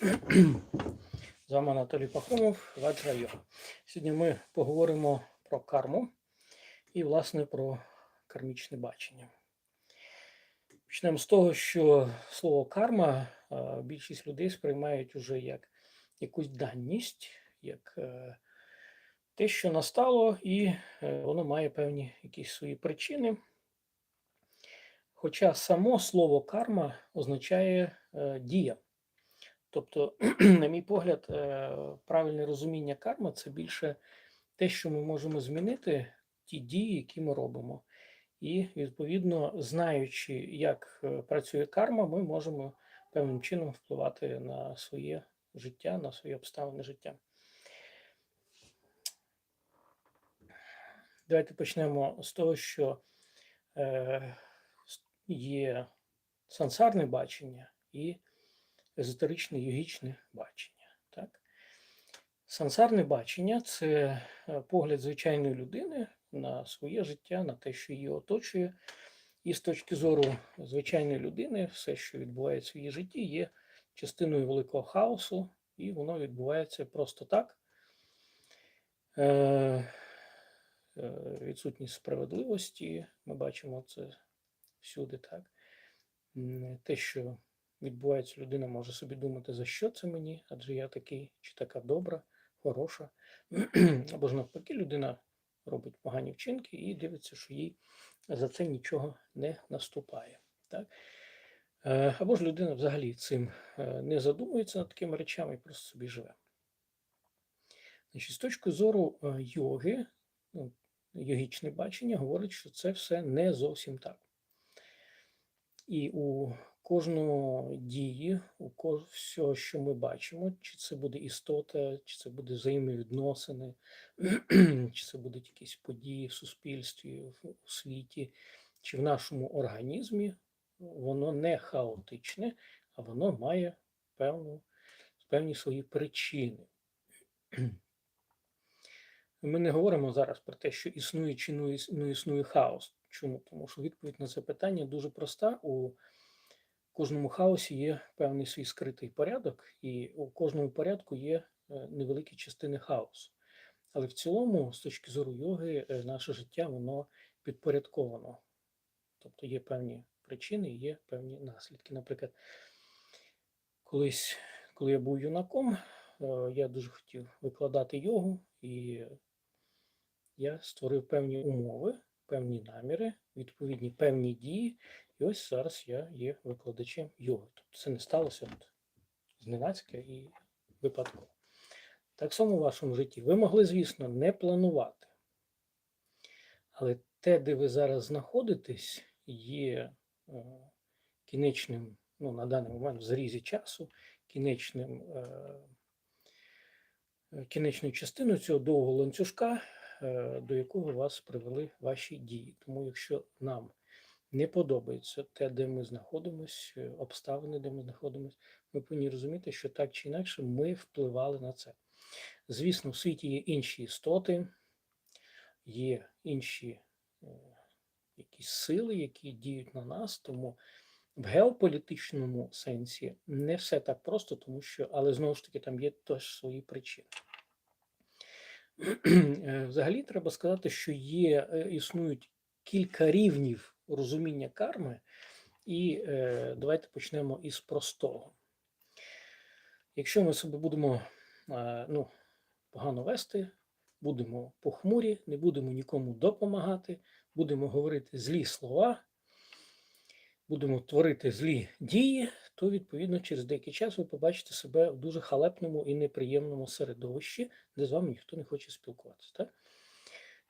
З вами Анатолій Пахомов, Ваджра Йога. Сьогодні ми поговоримо про карму і, власне, про кармічне бачення. Почнемо з того, що слово карма е, більшість людей сприймають уже як якусь даність, як е, те, що настало, і е, воно має певні якісь свої причини. Хоча само слово карма означає дія. Тобто, на мій погляд, е, правильне розуміння карми це більше те, що ми можемо змінити ті дії, які ми робимо. І, відповідно, знаючи, як е, працює карма, ми можемо певним чином впливати на своє життя, на свої обставини життя. Давайте почнемо з того, що е, є сансарне бачення і езотеричне йогічне бачення. Так? Сансарне бачення це е, погляд звичайної людини на своє життя, на те, що її оточує. І з точки зору звичайної людини, все, що відбувається в її житті, є частиною великого хаосу, і воно відбувається просто так. Е, е, Відсутність справедливості, ми бачимо це всюди, так. Те, що відбувається, людина може собі думати, за що це мені, адже я такий чи така добра, хороша. Або ж навпаки, людина робить погані вчинки і дивиться, що їй за це нічого не наступає. Так? Е, або ж людина взагалі цим е, не задумується над такими речами і просто собі живе. Значить, З точки зору е, йоги, ну, йогічне бачення говорить, що це все не зовсім так. І у кожної дії, у кож... всього, що ми бачимо, чи це буде істота, чи це буде взаємовідносини, чи це будуть якісь події в суспільстві, в світі, чи в нашому організмі, воно не хаотичне, а воно має певну, певні свої причини. Ми не говоримо зараз про те, що існує чи не існує хаос. Чому? Тому що відповідь на це питання дуже проста. У кожному хаосі є певний свій скритий порядок, і у кожному порядку є е, невеликі частини хаосу. Але в цілому, з точки зору йоги, е, наше життя воно підпорядковано. Тобто є певні причини, є певні наслідки. Наприклад, колись, коли я був юнаком, е, я дуже хотів викладати йогу, і я створив певні умови, певні наміри, відповідні певні дії, і ось зараз я є викладачем йоги. Тобто це не сталося от зненацька і випадково. Так само в вашому житті. Ви могли, звісно, не планувати. Але те, де ви зараз знаходитесь, є е, кінечним, ну, на даний момент в зрізі часу, кінечним, е, е кінечною частиною цього довгого ланцюжка, до якого вас привели ваші дії. Тому якщо нам не подобається те, де ми знаходимося, е, обставини, де ми знаходимося, ми повинні розуміти, що так чи інакше ми впливали на це. Звісно, в світі є інші істоти, є інші е, якісь сили, які діють на нас, тому в геополітичному сенсі не все так просто, тому що, але знову ж таки, там є теж свої причини. Е, взагалі треба сказати, що є, існують кілька рівнів розуміння карми, і е, давайте почнемо із простого. Якщо ми себе будемо е, ну, погано вести, будемо похмурі, не будемо нікому допомагати, будемо говорити злі слова, будемо творити злі дії, то, відповідно, через деякий час ви побачите себе в дуже халепному і неприємному середовищі, де з вами ніхто не хоче спілкуватися. Так?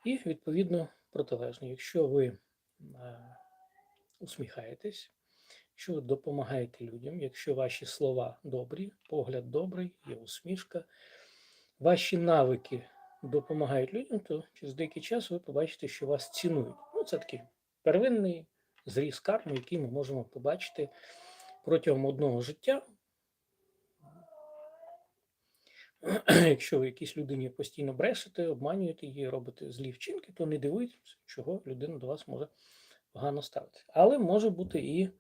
І, відповідно, протилежно, якщо ви усміхаєтесь, якщо ви допомагаєте людям, якщо ваші слова добрі, погляд добрий, є усмішка, ваші навики допомагають людям, то через деякий час ви побачите, що вас цінують. Ну, це такий первинний зріз карми, який ми можемо побачити протягом одного життя. Якщо ви якійсь людині постійно брешете, обманюєте її, робите злі вчинки, то не дивуйтесь, чого людина до вас може погано ставити. Але може бути і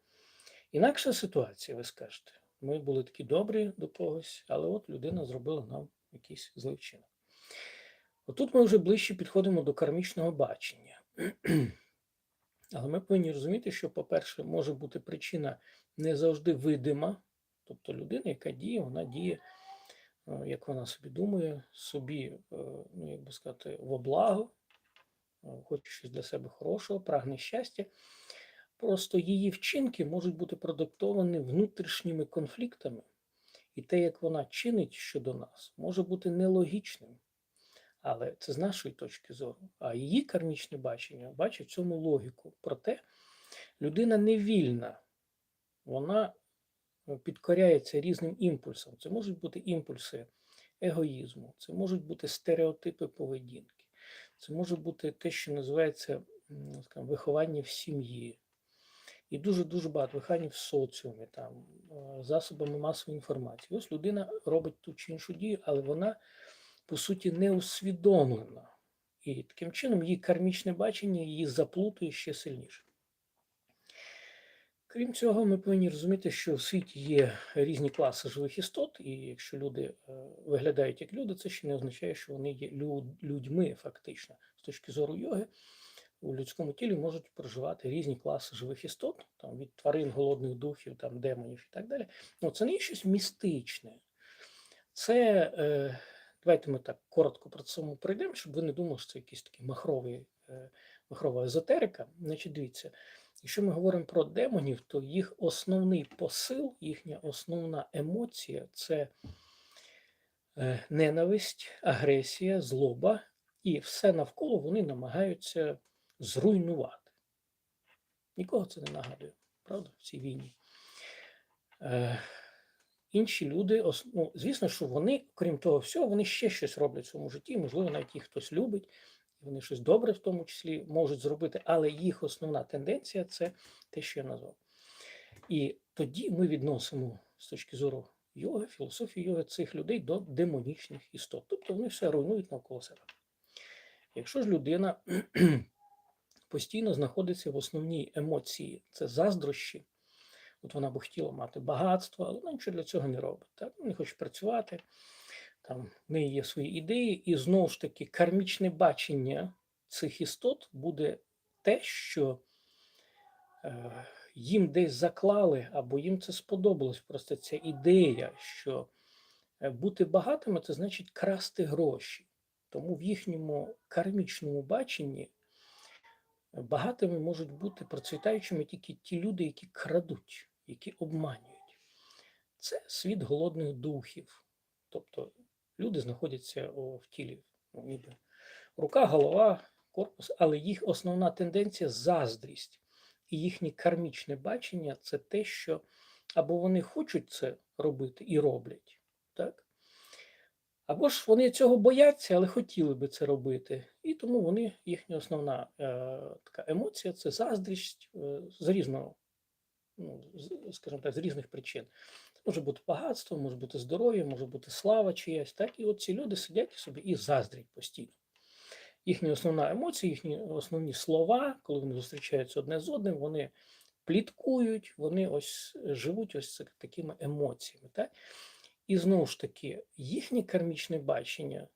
інакша ситуація, ви скажете. ми були такі добрі до когось, але от людина зробила нам якийсь злий вчинок. Отут ми вже ближче підходимо до кармічного бачення. Але ми повинні розуміти, що, по-перше, може бути причина не завжди видима, тобто людина, яка діє, вона діє, е, як вона собі думає, собі, е, ну як би сказати, во благо, е, хоче щось для себе хорошого, прагне щастя. Просто її вчинки можуть бути продиктовані внутрішніми конфліктами, і те, як вона чинить щодо нас, може бути нелогічним. Але це з нашої точки зору. А її кармічне бачення бачить в цьому логіку. Проте людина не вільна, вона е, підкоряється різним імпульсам. Це можуть бути імпульси егоїзму, це можуть бути стереотипи поведінки, це може бути те, що називається скажімо, виховання в сім'ї. І дуже-дуже багато виховання в соціумі, там, е, засобами масової інформації. Ось людина робить ту чи іншу дію, але вона по суті, не усвідомлена. І таким чином її кармічне бачення її заплутує ще сильніше. Крім цього, ми повинні розуміти, що в світі є різні класи живих істот, і якщо люди е, виглядають як люди, це ще не означає, що вони є людьми фактично. З точки зору йоги, у людському тілі можуть проживати різні класи живих істот, там, від тварин, голодних духів, там, демонів і так далі. Ну, це не є щось містичне. Це е, Давайте ми так коротко про це пройдемо, щоб ви не думали, що це якийсь такий махровий, е, махрова езотерика. Значить, дивіться, якщо ми говоримо про демонів, то їх основний посил, їхня основна емоція це е, ненависть, агресія, злоба, і все навколо вони намагаються зруйнувати. Нікого це не нагадує, правда, в цій війні. Інші люди, ну, звісно, що вони, крім того всього, вони ще щось роблять в своєму житті, можливо, навіть їх хтось любить, і вони щось добре в тому числі можуть зробити, але їх основна тенденція це те, що я назвав. І тоді ми відносимо з точки зору йоги, філософії йоги цих людей до демонічних істот. Тобто вони все руйнують навколо себе. Якщо ж людина постійно знаходиться в основній емоції, це заздрощі, От вона б хотіла мати багатство, але вона нічого для цього не робить. Так? Не хоче працювати, там в неї є свої ідеї, і знову ж таки кармічне бачення цих істот буде те, що е, їм десь заклали, або їм це сподобалось. Просто ця ідея, що е, бути багатими це значить красти гроші. Тому в їхньому кармічному баченні багатими можуть бути процвітаючими тільки ті люди, які крадуть, які обманюють. Це світ голодних духів. Тобто люди знаходяться в тілі, ну, ніби рука, голова, корпус, але їх основна тенденція заздрість. І їхнє кармічне бачення це те, що або вони хочуть це робити і роблять, так? Або ж вони цього бояться, але хотіли би це робити. І тому вони, їхня основна е, така емоція це заздрість е, з різного, ну, скажімо так, з різних причин. Це може бути багатство, може бути здоров'я, може бути слава чиясь. Так? І от ці люди сидять собі і заздрять постійно. Їхня основна емоція, їхні основні слова, коли вони зустрічаються одне з одним, вони пліткують, вони ось живуть ось такими емоціями. Так? І знову ж таки, їхнє кармічне бачення,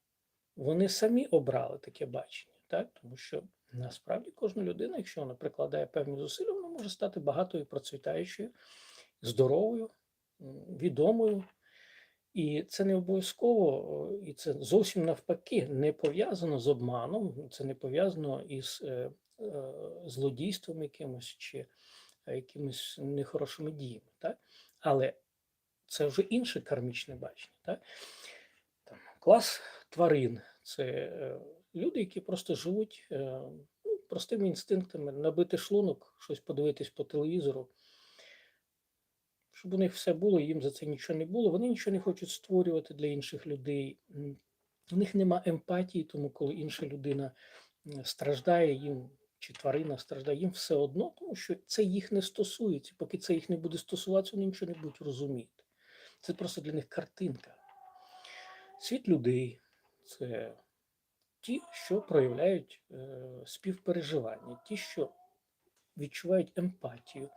вони самі обрали таке бачення, так? тому що насправді кожна людина, якщо вона прикладає певні зусилля, може стати багатою, процвітаючою, здоровою, відомою. І це не обов'язково, і це зовсім навпаки не пов'язано з обманом, це не пов'язано із е, е, злодійством якимось чи е, якимись нехорошими діями. Так? Але це вже інше кармічне бачення. Так? Там, клас тварин це е, люди, які просто живуть е, простими інстинктами, набити шлунок, щось подивитись по телевізору. Щоб у них все було, їм за це нічого не було. Вони нічого не хочуть створювати для інших людей. У них нема емпатії, тому коли інша людина страждає, їм чи тварина страждає, їм все одно, тому що це їх не стосується. Поки це їх не буде стосуватися, вони нічого не будуть розуміти. Це просто для них картинка. Світ людей це ті, що проявляють е, співпереживання, ті, що відчувають емпатію,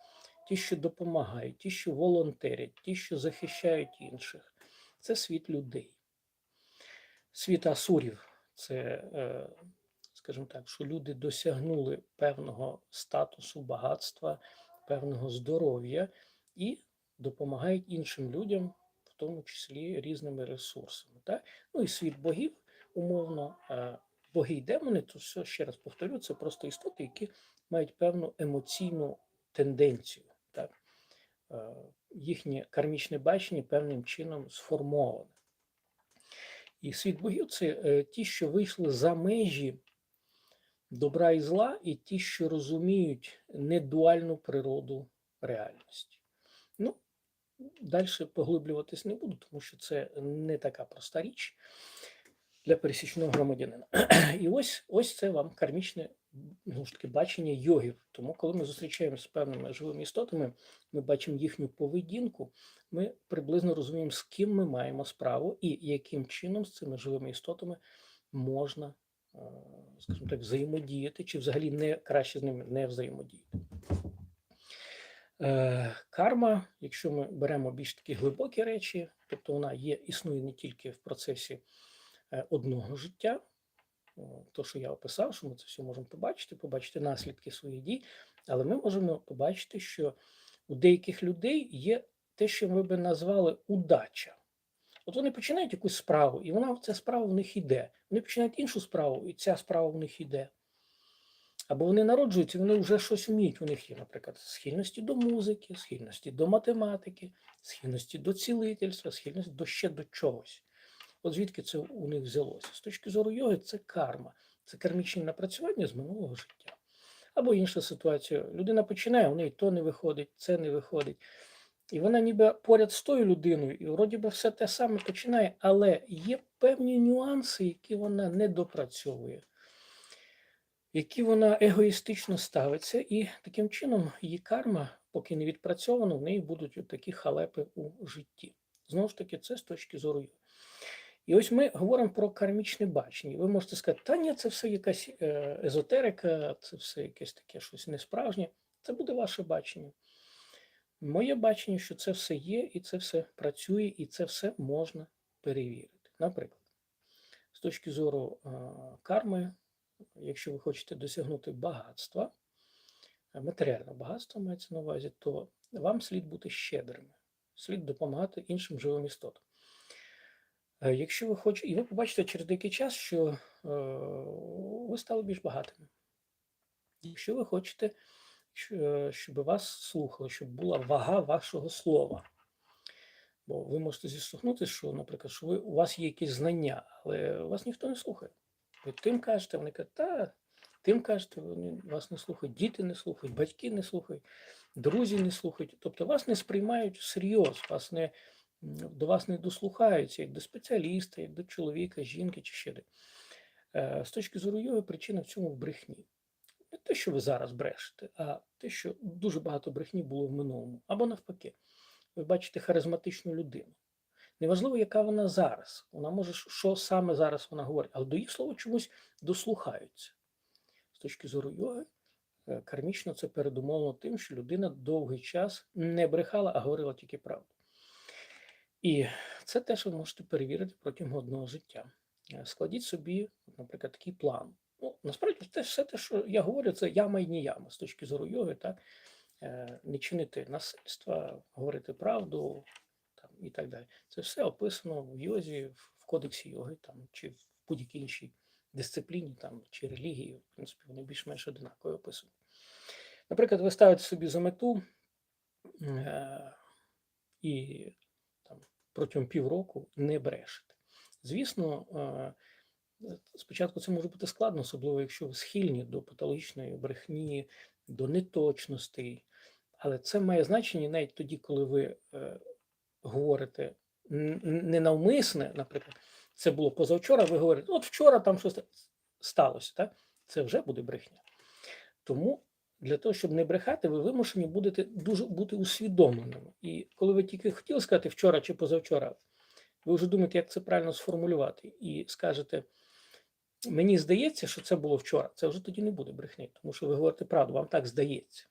ті, що допомагають, ті, що волонтерять, ті, що захищають інших. Це світ людей. Світ асурів це, е, скажімо так, що люди досягнули певного статусу, багатства, певного здоров'я і допомагають іншим людям, в тому числі різними ресурсами. Так? Ну і світ богів, умовно, е, боги й демони, то ще раз повторю, це просто істоти, які мають певну емоційну тенденцію. Так? Е, Їхнє кармічне бачення певним чином сформоване. І світ богів це е, ті, що вийшли за межі добра і зла, і ті, що розуміють недуальну природу реальності. Ну, далі поглиблюватись не буду, тому що це не така проста річ для пересічного громадянина. І ось ось це вам кармічне ну, ж таки, бачення йогів. Тому, коли ми зустрічаємося з певними живими істотами, ми бачимо їхню поведінку, ми приблизно розуміємо, з ким ми маємо справу і яким чином з цими живими істотами можна, е, скажімо так, взаємодіяти, чи взагалі не краще з ними не взаємодіяти. Е, Карма, якщо ми беремо більш такі глибокі речі, тобто вона є, існує не тільки в процесі одного життя, то, що я описав, що ми це все можемо побачити, побачити наслідки своїх дій, але ми можемо побачити, що у деяких людей є те, що ми би назвали удача. От вони починають якусь справу, і вона ця справа в них іде. Вони починають іншу справу, і ця справа в них іде. Або вони народжуються, вони вже щось вміють. У них є, наприклад, схильності до музики, схильності до математики, схильності до цілительства, схильності до ще до чогось. От звідки це у них взялося? З точки зору йоги, це карма, це кармічні напрацювання з минулого життя. Або інша ситуація. Людина починає, у неї то не виходить, це не виходить. І вона ніби поряд з тою людиною, і вроді би все те саме починає, але є певні нюанси, які вона не допрацьовує, які вона егоїстично ставиться, і таким чином її карма, поки не відпрацьована, в неї будуть такі халепи у житті. Знову ж таки, це з точки зору. І ось ми говоримо про кармічне бачення. Ви можете сказати, та ні, це все якась е, езотерика, це все якесь таке щось несправжнє. Це буде ваше бачення. Моє бачення, що це все є, і це все працює, і це все можна перевірити. Наприклад, з точки зору е, карми, якщо ви хочете досягнути багатства, е, матеріального багатства мається на увазі, то вам слід бути щедрими, слід допомагати іншим живим істотам. Е, Якщо ви хочете, і ви побачите через деякий час, що е, ви стали більш багатими. Якщо ви хочете, щоб вас слухали, щоб була вага вашого слова. Бо ви можете зіштовхнути, що, наприклад, що ви, у вас є якісь знання, але вас ніхто не слухає. Ви тим кажете, вони кажуть, та тим кажете, вони вас не слухають, діти не слухають, батьки не слухають, друзі не слухають. Тобто вас не сприймають всерйоз, вас не, до вас не дослухаються як до спеціаліста, як до чоловіка, жінки чи ще де. Е, З точки зору йоги, причина в цьому в брехні. Не те, що ви зараз брешете, а те, що дуже багато брехні було в минулому. Або навпаки, ви бачите харизматичну людину. Неважливо, яка вона зараз. Вона може, що саме зараз вона говорить, але до їх слова чомусь дослухаються. З точки зору йоги, е, кармічно це передумовлено тим, що людина довгий час не брехала, а говорила тільки правду. І це теж ви можете перевірити протягом одного життя. Е, Складіть собі, наприклад, такий план. Ну, насправді, те, все те, що я говорю, це яма і не яма з точки зору йоги, так? Е, не чинити насильства, говорити правду там, і так далі. Це все описано в йозі, в кодексі йоги там, чи в будь-якій іншій дисципліні там, чи релігії. В принципі, вони більш-менш одинаково описані. Наприклад, ви ставите собі за мету е, і протягом півроку не брешете. Звісно, спочатку це може бути складно, особливо якщо ви схильні до патологічної брехні, до неточностей. Але це має значення навіть тоді, коли ви е, говорите ненавмисне, наприклад, це було позавчора, ви говорите, от вчора там щось сталося, так? це вже буде брехня. Тому для того, щоб не брехати, ви вимушені будете дуже бути усвідомленими. І коли ви тільки хотіли сказати вчора чи позавчора, ви вже думаєте, як це правильно сформулювати, і скажете, мені здається, що це було вчора. Це вже тоді не буде брехні, тому що ви говорите правду, вам так здається.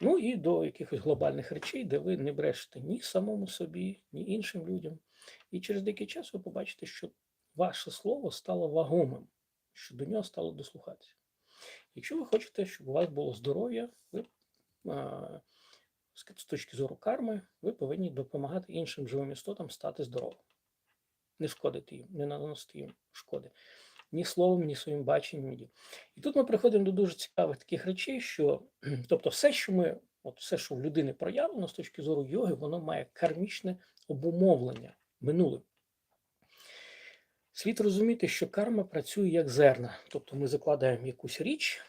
Ну і до якихось глобальних речей, де ви не брешете ні самому собі, ні іншим людям. І через деякий час ви побачите, що ваше слово стало вагомим, що до нього стало дослухатися. Якщо ви хочете, щоб у вас було здоров'я, ви з точки зору карми, ви повинні допомагати іншим живим істотам стати здоровим. Не шкодити їм, не наносити їм шкоди. Ні словом, ні своїм баченням. І тут ми приходимо до дуже цікавих таких речей, що тобто, все, що ми, от все, що в людини проявлено з точки зору йоги, воно має кармічне обумовлення минулим. Слід розуміти, що карма працює як зерна. Тобто ми закладаємо якусь річ,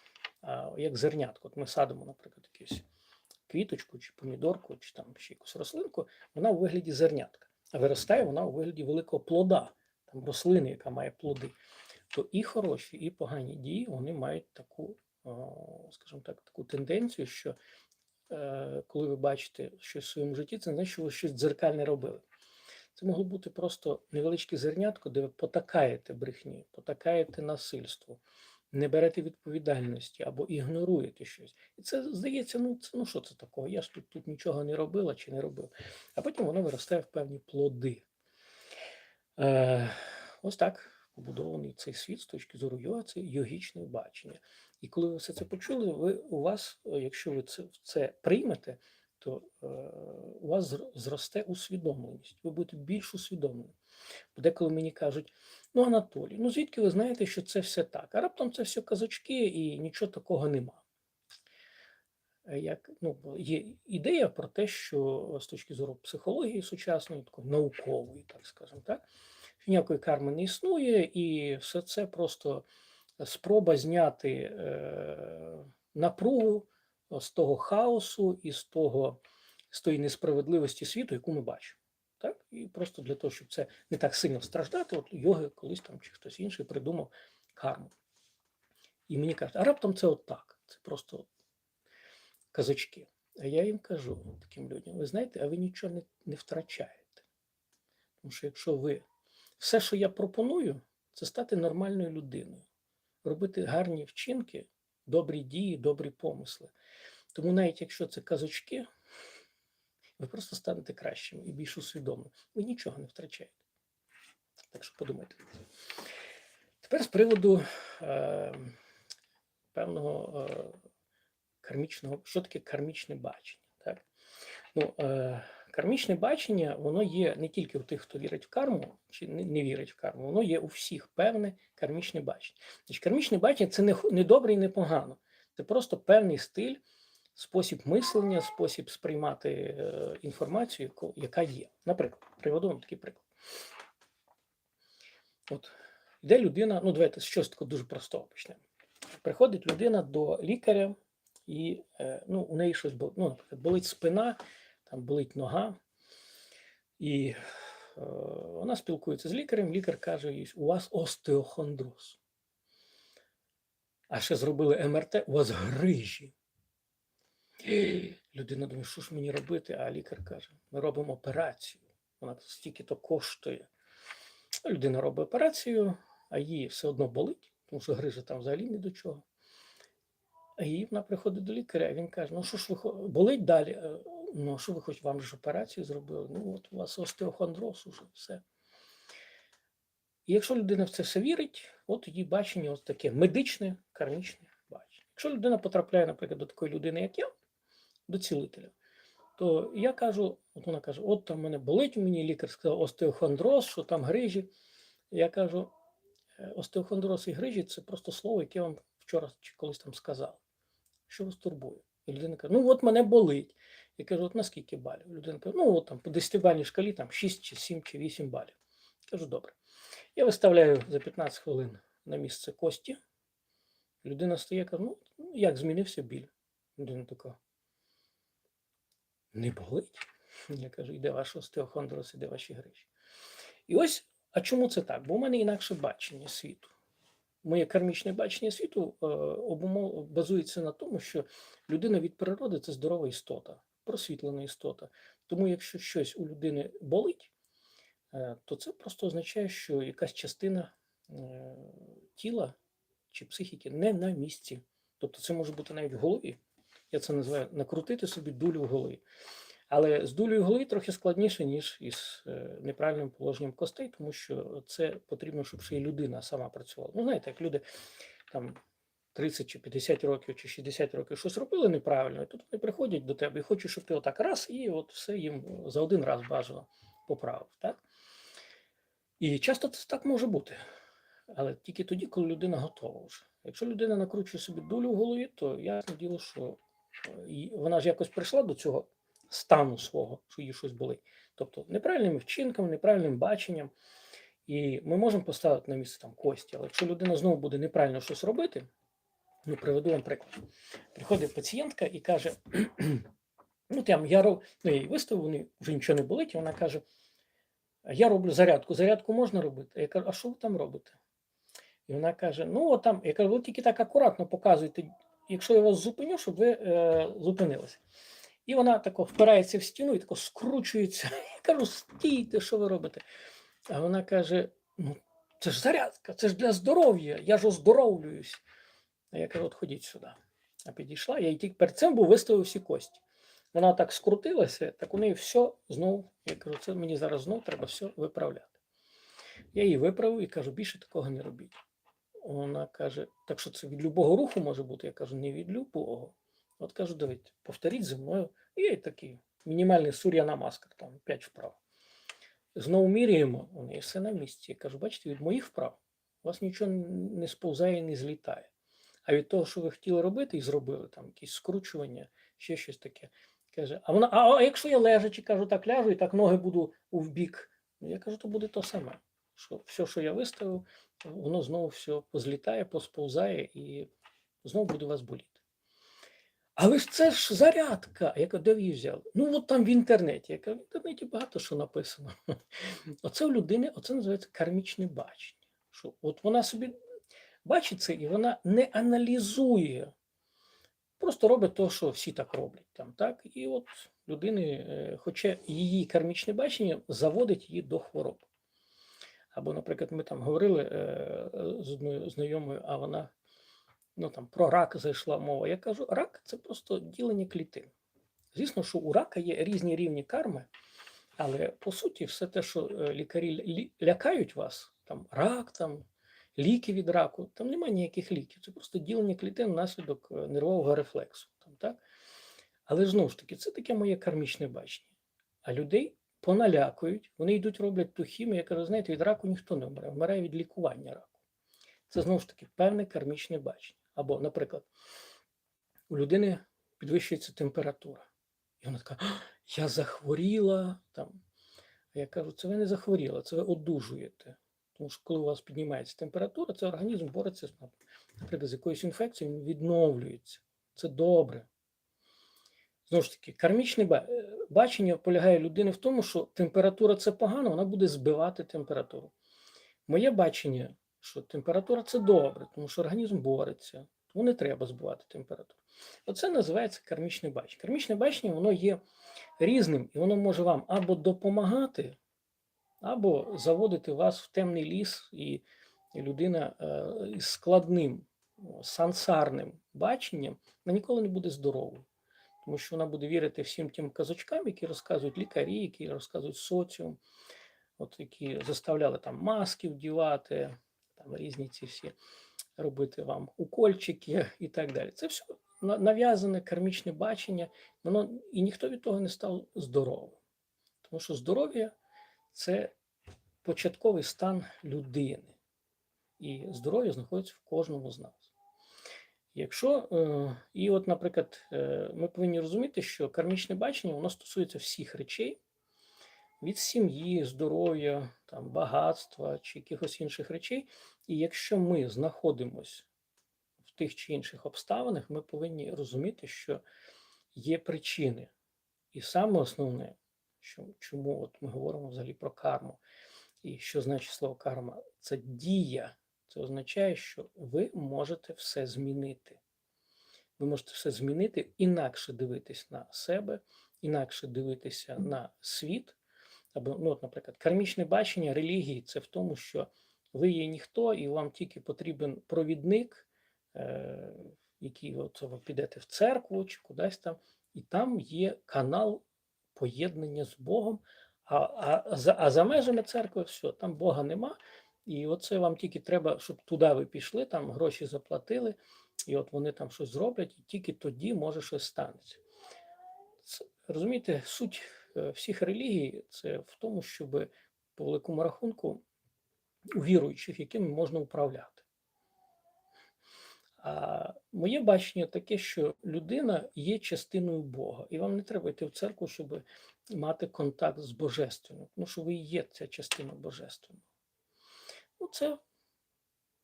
як зернятко. От ми садимо, наприклад, якусь квіточку, чи помідорку, чи там ще якусь рослинку, вона у вигляді зернятка, а виростає вона у вигляді великого плода, там рослини, яка має плоди. То і хороші, і погані дії вони мають таку, скажімо так, таку тенденцію, що е, коли ви бачите щось в своєму житті, це не значить, що ви щось дзеркальне робили. Це могло бути просто невеличке зернятко, де ви потакаєте брехні, потакаєте насильству, не берете відповідальності або ігноруєте щось. І це здається, ну це ну що це такого? Я ж тут, тут нічого не робила чи не робив. А потім воно виростає в певні плоди. Е, Ось так побудований цей світ з точки зору йога, це йогічне бачення. І коли ви все це почули, ви у вас, якщо ви це, це приймете, то е, у вас зросте усвідомленість, ви будете більш усвідомлені. Бо деколи мені кажуть, ну Анатолій, ну звідки ви знаєте, що це все так? А раптом це все казочки і нічого такого нема. Як, ну, Є ідея про те, що з точки зору психології сучасної, такої наукової, так скажемо, так, що ніякої карми не існує, і все це просто спроба зняти е, напругу з того хаосу і з того, з тої несправедливості світу, яку ми бачимо. Так? І просто для того, щоб це не так сильно страждати, от йоги колись там чи хтось інший придумав карму. І мені кажуть, а раптом це от так. Це просто казочки. А я їм кажу таким людям: ви знаєте, а ви нічого не, не втрачаєте. Тому що якщо ви все, що я пропоную, це стати нормальною людиною, робити гарні вчинки, добрі дії, добрі помисли. Тому навіть якщо це казочки, ви просто станете кращими і більш усвідомими. Ви нічого не втрачаєте. Так що подумайте. Тепер з приводу е, певного е, кармічного, що таке кармічне бачення. Так? Ну, е, Кармічне бачення, воно є не тільки у тих, хто вірить в карму, чи не, вірить в карму, воно є у всіх певне кармічне бачення. Значить, Кармічне бачення це не, не добре і не погано. Це просто певний стиль, спосіб мислення, спосіб сприймати е, інформацію, яка є. Наприклад, приведу вам такий приклад. От йде людина, ну давайте щось такого дуже простого почнемо. Приходить людина до лікаря, і е, ну, у неї щось ну, наприклад, болить спина там болить нога, і е, вона спілкується з лікарем. Лікар каже: їй, у вас остеохондроз. А ще зробили МРТ, у вас грижі. І людина думає, що ж мені робити? А лікар каже: ми робимо операцію. Вона стільки то коштує. Людина робить операцію, а їй все одно болить, тому що грижа там взагалі ні до чого. Їй вона приходить до лікаря, і він каже: ну що ж ви болить далі? Ну, що ви хоч вам ж операцію зробили? Ну, от у вас остеохондроз уже все. І якщо людина в це все вірить, от її бачення ось таке медичне, кармічне бачення. Якщо людина потрапляє, наприклад, до такої людини, як я, до цілителя, то я кажу, от вона каже, от там мене болить, мені лікар сказав остеохондроз, що там грижі. Я кажу, «Е, остеохондроз і грижі це просто слово, яке я вам вчора чи колись там сказав. Що вас турбує? І людина каже, ну от мене болить. Я кажу, от наскільки балів? Людина каже, ну от там по 10-бальній шкалі там 6 чи 7 чи 8 балів. Я кажу, добре. Я виставляю за 15 хвилин на місце кості. Людина стає, каже, ну як змінився біль? Людина така. Не болить. Я кажу, іде ваш остеохондроз, іде ваші грижі. І ось, а чому це так? Бо у мене інакше бачення світу моє кармічне бачення світу е, обумов базується на тому, що людина від природи це здорова істота, просвітлена істота. Тому, якщо щось у людини болить, е, то це просто означає, що якась частина е, тіла чи психіки не на місці. Тобто це може бути навіть в голові, Я це називаю накрутити собі дулю в голові. Але з дулею в голові трохи складніше, ніж із е, неправильним положенням костей, тому що це потрібно, щоб ще й людина сама працювала. Ну, знаєте, як люди там 30 чи 50 років чи 60 років щось робили неправильно, і тут вони приходять до тебе і хочуть, щоб ти отак раз, і от все їм за один раз бажано поправив. Так? І часто це так може бути. Але тільки тоді, коли людина готова вже. Якщо людина накручує собі дулю в голові, то ясне діло, що е, вона ж якось прийшла до цього стану свого, що їй щось болить. Тобто неправильними вчинками, неправильним баченням. І ми можемо поставити на місце там кості, але якщо людина знову буде неправильно щось робити, ну приведу вам приклад. Приходить пацієнтка і каже: ну там я роб... ну, я їй виставив, вони вже нічого не болить, і вона каже: я роблю зарядку. Зарядку можна робити? Я кажу, а що ви там робите? І вона каже: Ну, от там, я кажу, ви тільки так акуратно показуєте, якщо я вас зупиню, щоб ви е, зупинилися. І вона тако впирається в стіну і тако скручується. Я кажу, стійте, що ви робите? А вона каже: ну, це ж зарядка, це ж для здоров'я, я ж оздоровлююсь. А я кажу, от ходіть сюди. А підійшла, я тільки перед цим був виставив всі кості. Вона так скрутилася, так у неї все знову, я кажу, це мені зараз знову треба все виправляти. Я її виправив і кажу, більше такого не робіть. Вона каже, так що це від любого руху може бути? Я кажу, не від любого. От кажу, дивіться, повторіть зі мною. І є такий мінімальний сур'яна маска, там 5 вправ. Знову міряємо, у неї все на місці. Я кажу, бачите, від моїх вправ у вас нічого не сповзає і не злітає. А від того, що ви хотіли робити і зробили, там якісь скручування, ще щось таке. Каже, а вона, а, якщо я лежачи, кажу, так ляжу і так ноги буду в бік. Я кажу, то буде то саме. Що все, що я виставив, воно знову все позлітає, посповзає і знову буде у вас боліти. Але ж це ж зарядка. Я кажу, де її взяли? Ну, от там в інтернеті. Я кажу, в інтернеті багато що написано. Оце у людини, оце називається кармічне бачення. Що от вона собі бачить це і вона не аналізує. Просто робить те, що всі так роблять. Там, так? І от людини, е, хоча її кармічне бачення заводить її до хвороб. Або, наприклад, ми там говорили е, з одною знайомою, а вона ну там про рак зайшла мова. Я кажу, рак це просто ділення клітин. Звісно, що у рака є різні рівні карми, але по суті, все те, що е, лікарі лякають вас, там рак, там ліки від раку, там немає ніяких ліків. Це просто ділення клітин внаслідок е, нервового рефлексу. Там, так? Але знову ж таки, це таке моє кармічне бачення. А людей поналякують, вони йдуть, роблять ту хімію, я кажу, знаєте, від раку ніхто не вмирає, вмирає від лікування раку. Це знову ж таки певне кармічне бачення. Або, наприклад, у людини підвищується температура. І вона така, я захворіла. Там. Я кажу, це ви не захворіли, це ви одужуєте. Тому що коли у вас піднімається температура, це організм бореться з, наприклад, з якоюсь інфекцією, він відновлюється. Це добре. Знову ж таки, кармічне е, бачення полягає людини в тому, що температура це погано, вона буде збивати температуру. Моє бачення, що температура це добре, тому що організм бореться, тому не треба збивати температуру. Оце називається кармічне бачення. Кармічне бачення воно є різним, і воно може вам або допомагати, або заводити вас в темний ліс, і людина е, із складним сансарним баченням вона ніколи не буде здоровою. Тому що вона буде вірити всім тим казочкам, які розказують лікарі, які розказують соціум, от які заставляли там маски вдівати, там різні ці всі робити вам укольчики і так далі. Це все нав'язане кармічне бачення, воно і ніхто від того не став здоровим. Тому що здоров'я це початковий стан людини. І здоров'я знаходиться в кожному з нас. Якщо, е, і от, наприклад, е, ми повинні розуміти, що кармічне бачення воно стосується всіх речей від сім'ї, здоров'я, там, багатства чи якихось інших речей. І якщо ми знаходимося в тих чи інших обставинах, ми повинні розуміти, що є причини. І саме основне, що, чому от ми говоримо взагалі про карму, і що значить слово карма, це дія. Це означає, що ви можете все змінити. Ви можете все змінити, інакше дивитись на себе, інакше дивитися на світ. Або, ну, от, наприклад, кармічне бачення релігії це в тому, що ви є ніхто, і вам тільки потрібен провідник, е, який от ви підете в церкву чи кудись там, і там є канал поєднання з Богом. А, а, за, а за межами церкви все, там Бога нема. І оце вам тільки треба, щоб туди ви пішли, там гроші заплатили, і от вони там щось зроблять, і тільки тоді може щось станеться. Це, розумієте, суть всіх релігій це в тому, щоб по великому рахунку у віруючих, якими можна управляти. А моє бачення таке, що людина є частиною Бога, і вам не треба йти в церкву, щоб мати контакт з Божественним, тому що ви є ця частина Божественного. Ну, це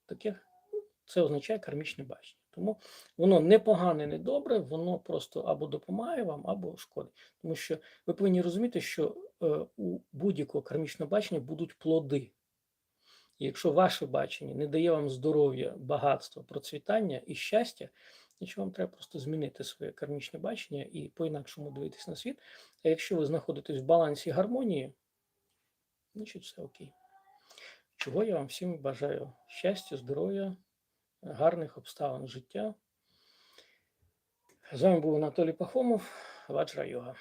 таке, ну, це означає кармічне бачення. Тому воно не погане, не добре, воно просто або допомагає вам, або шкодить. Тому що ви повинні розуміти, що е, у будь-якого кармічного бачення будуть плоди. І якщо ваше бачення не дає вам здоров'я, багатства, процвітання і щастя, нічого вам треба просто змінити своє кармічне бачення і по-інакшому дивитись на світ. А якщо ви знаходитесь в балансі гармонії, значить все окей. Чого я вам всім бажаю щастя, здоров'я, гарних обставин життя. З вами був Анатолій Пахомов, Ваджра Йога.